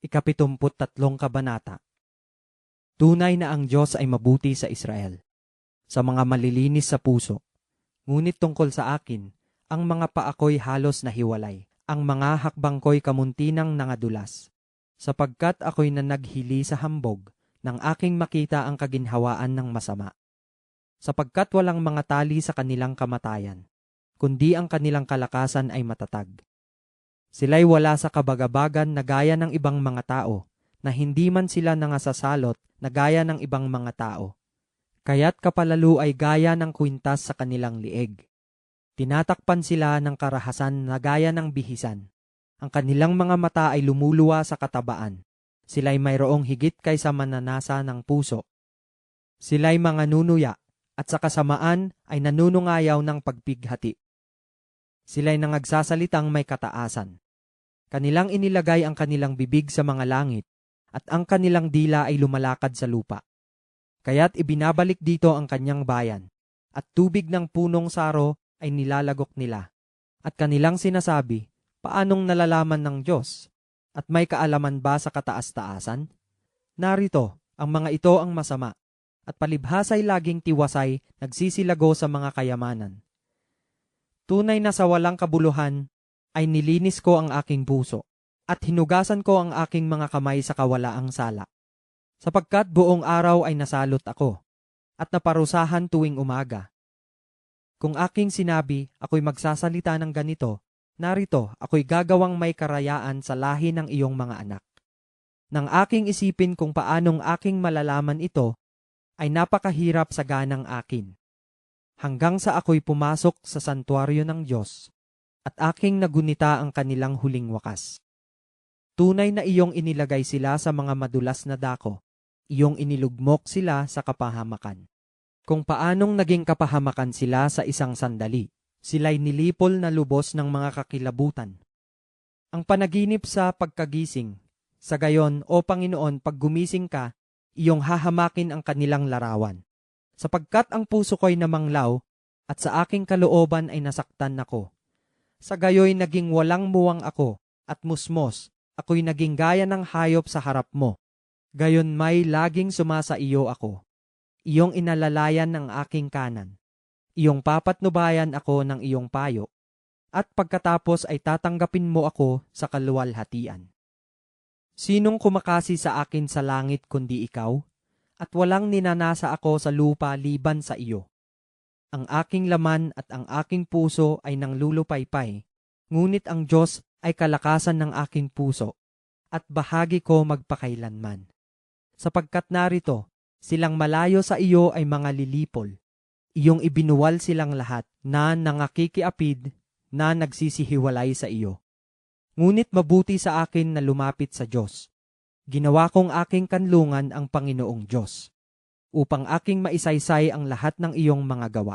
Ikapitumput tatlong kabanata. Tunay na ang Diyos ay mabuti sa Israel, sa mga malilinis sa puso. Ngunit tungkol sa akin, ang mga paako'y halos nahiwalay, ang mga hakbang ko'y kamuntinang nangadulas. Sapagkat ako'y nanaghili sa hambog, nang aking makita ang kaginhawaan ng masama. Sapagkat walang mga tali sa kanilang kamatayan, kundi ang kanilang kalakasan ay matatag. Sila'y wala sa kabagabagan na gaya ng ibang mga tao, na hindi man sila nangasasalot na gaya ng ibang mga tao. Kaya't kapalalo ay gaya ng kwintas sa kanilang lieg. Tinatakpan sila ng karahasan na gaya ng bihisan. Ang kanilang mga mata ay lumuluwa sa katabaan. Sila'y mayroong higit kaysa mananasa ng puso. Sila'y mga nunuya at sa kasamaan ay nanunungayaw ng pagpighati. Sila'y nangagsasalitang may kataasan. Kanilang inilagay ang kanilang bibig sa mga langit, at ang kanilang dila ay lumalakad sa lupa. Kaya't ibinabalik dito ang kanyang bayan, at tubig ng punong saro ay nilalagok nila. At kanilang sinasabi, paanong nalalaman ng Diyos? At may kaalaman ba sa kataas-taasan? Narito, ang mga ito ang masama, at palibhasay laging tiwasay nagsisilago sa mga kayamanan. Tunay na sa walang kabuluhan ay nilinis ko ang aking puso, at hinugasan ko ang aking mga kamay sa kawalaang sala. Sapagkat buong araw ay nasalot ako, at naparusahan tuwing umaga. Kung aking sinabi, ako'y magsasalita ng ganito, narito, ako'y gagawang may karayaan sa lahi ng iyong mga anak. Nang aking isipin kung paanong aking malalaman ito, ay napakahirap sa ganang akin. Hanggang sa ako'y pumasok sa santuaryo ng Diyos, at aking nagunita ang kanilang huling wakas. Tunay na iyong inilagay sila sa mga madulas na dako, iyong inilugmok sila sa kapahamakan. Kung paanong naging kapahamakan sila sa isang sandali, sila'y nilipol na lubos ng mga kakilabutan. Ang panaginip sa pagkagising, sa gayon, o Panginoon, pag gumising ka, iyong hahamakin ang kanilang larawan. Sapagkat ang puso ko'y namanglaw, at sa aking kalooban ay nasaktan ako. Sa gayoy naging walang muwang ako, at musmos, ako'y naging gaya ng hayop sa harap mo. Gayon may laging sumasa iyo ako. Iyong inalalayan ng aking kanan. Iyong papatnubayan ako ng iyong payo. At pagkatapos ay tatanggapin mo ako sa kaluwalhatian. Sinong kumakasi sa akin sa langit kundi ikaw? At walang ninanasa ako sa lupa liban sa iyo. Ang aking laman at ang aking puso ay nang lulupaypay, ngunit ang Diyos ay kalakasan ng aking puso, at bahagi ko magpakailanman. Sapagkat narito, silang malayo sa iyo ay mga lilipol. Iyong ibinuwal silang lahat na nangakikiapid na nagsisihiwalay sa iyo. Ngunit mabuti sa akin na lumapit sa Diyos. Ginawa kong aking kanlungan ang Panginoong Diyos upang aking maisaysay ang lahat ng iyong mga gawa.